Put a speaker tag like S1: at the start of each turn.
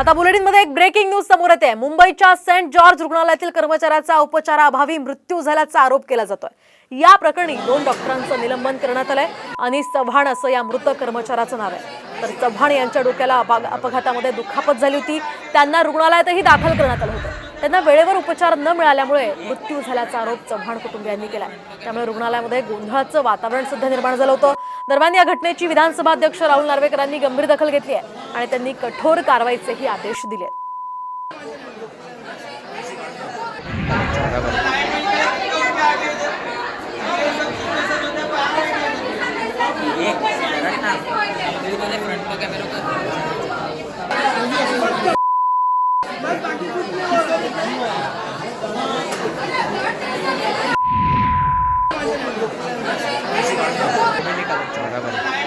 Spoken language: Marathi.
S1: आता बुलेटिनमध्ये एक ब्रेकिंग न्यूज समोर येते. मुंबईच्या सेंट जॉर्ज रुग्णालयातील कर्मचाऱ्याचा उपचाराअभावी मृत्यू झाल्याचा आरोप केला जातोय. या प्रकरणी दोन डॉक्टरांचं निलंबन करण्यात आलंय आणि चव्हाण असं या मृत कर्मचाऱ्याचं नाव आहे. तर चव्हाण यांच्या डोक्याला अपघा- अपघातामध्ये दुखापत झाली होती. त्यांना रुग्णालयातही दाखल करण्यात आलं होतं. त्यांना वेळेवर उपचार न मिळाल्यामुळे मृत्यू झाल्याचा आरोप चव्हाण कुटुंबियांनी केला त्यामुळे रुग्णालयामध्ये गोंधळाचं वातावरण सुद्धा निर्माण झालं होतं. दरम्यान या घटनेची विधानसभा अध्यक्ष राहुल नार्वेकरांनी गंभीर दखल घेतली आहे आणि त्यांनी कठोर कारवाईचेही आदेश दिले फ्रंट बराबर